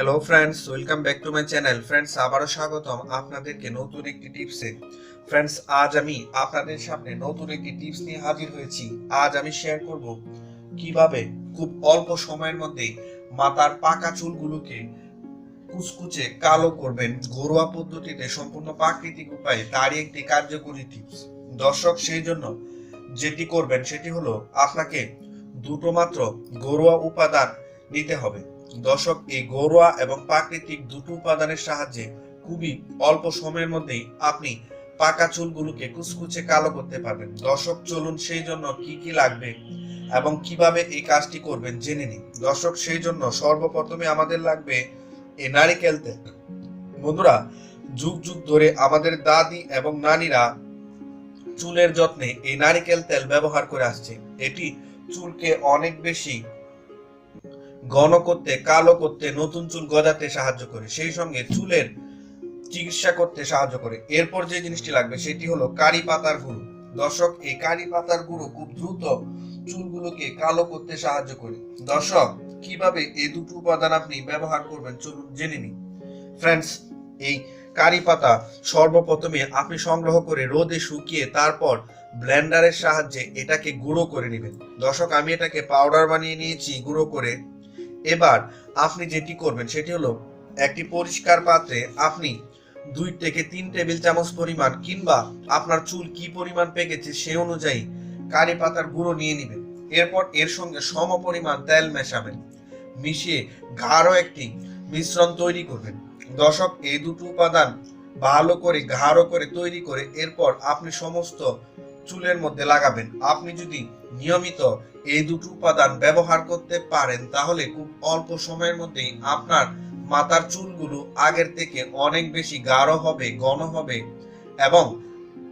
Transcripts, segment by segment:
Hello friends welcome back to my channel friends আবারও স্বাগতম আপনাদেরকে নতুন একটি টিপসে ফ্রেন্ডস আজ আমি আপনাদের সামনে নতুন একটি টিপস নিয়ে হাজির হয়েছি। আজ আমি শেয়ার করব কীভাবে খুব অল্প সময়ের মধ্যে মাথার পাকা চুলগুলোকে কুচকুচে কালো করবেন। ঘরোয়া পদ্ধতিতে সম্পূর্ণ প্রাকৃতিক উপায়ে তারই একটি কার্যকরী টিপস দর্শক, সেই জন্য যেটি করবেন, সেটি হলো আপনাকে দুটো মাত্র ঘরোয়া উপাদান নিতে হবে। দর্শক, এই ঘরোয়া এবং প্রাকৃতিক দুটো উপাদানের সাহায্যে খুবই অল্প সময়ের মধ্যেই আপনি পাকা চুলগুলোকে কুচকুচে কালো করতে পারবেন। দর্শক, চলুন সেই জন্য কি কি লাগবে এবং কীভাবে এই কাজটি করবেন জেনে নিন দর্শক, সেই জন্য সর্বপ্রথমে আমাদের লাগবে এই নারিকেল তেল। বন্ধুরা, যুগ যুগ ধরে আমাদের দাদি এবং নানীরা চুলের যত্নে এই নারিকেল তেল ব্যবহার করে আসছে। এটি চুলকে অনেক বেশি ঘন করতে, কালো করতে, নতুন চুল গজাতে সাহায্য করে। সেই সঙ্গে চুলের চিকিৎসা করতে সাহায্য করে। এরপর যে জিনিসটি লাগবে সেটি হলো কারি পাতার গুঁড়ো। দর্শক, এই কারি পাতার গুঁড়ো খুব দ্রুত চুলগুলোকে কালো করতে সাহায্য করে। দর্শক, কীভাবে এই দুটো উপাদান আপনি ব্যবহার করবেন চলুন জেনে নিন ফ্রেন্ডস এই কারি পাতা সর্বপ্রথমে আপনি সংগ্রহ করে রোদে শুকিয়ে তারপর ব্লেন্ডারের সাহায্যে এটাকে গুঁড়ো করে নেবেন। দর্শক, আমি এটাকে পাউডার বানিয়ে নিয়েছি, গুঁড়ো করে। এবার আপনি যেটি করবেন সেটি হলো একটি পরিষ্কার পাত্রে আপনি দুই থেকে তিন টেবিল চামচ পরিমাণ কিংবা আপনার চুল কি পরিমাণ পেকেছে সে অনুযায়ী কারি পাতার গুঁড়ো নিয়ে নেবেন। এরপর এর সঙ্গে সম পরিমাণ তেল মেশাবেন। মিশিয়ে গাঢ় একটি মিশ্রণ তৈরি করবেন। দর্শক, এই দুটো উপাদান ভালো করে, গাঢ় করে তৈরি করে এরপর আপনি সমস্ত চুলের মধ্যে লাগাবেন। আপনি যদি নিয়মিত এই দুটো উপাদান ব্যবহার করতে পারেন, তাহলে খুব অল্প সময়ের মধ্যেই আপনার মাথার চুলগুলো আগের থেকে অনেক বেশি গাঢ় হবে, ঘন হবে এবং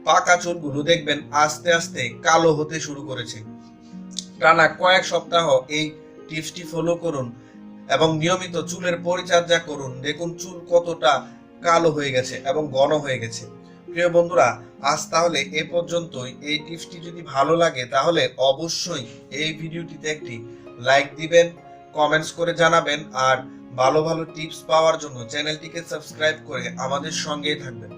পাকা চুলগুলো দেখবেন আস্তে আস্তে কালো হতে শুরু করেছে। টানা কয়েক সপ্তাহ এই টিপসটি ফলো করুন এবং নিয়মিত চুলের পরিচর্যা করুন। দেখুন চুল কতটা কালো হয়ে গেছে এবং ঘন হয়ে গেছে। প্রিয় বন্ধুরা, আজ তাহলে এ পর্যন্তই। এই টিপসটি যদি ভালো লাগে, তাহলে অবশ্যই এই ভিডিওটিতে একটি লাইক দিবেন, কমেন্টস করে জানাবেন, আর ভালো ভালো টিপস পাওয়ার জন্য চ্যানেলটিকে সাবস্ক্রাইব করে আমাদের সঙ্গেই থাকবেন।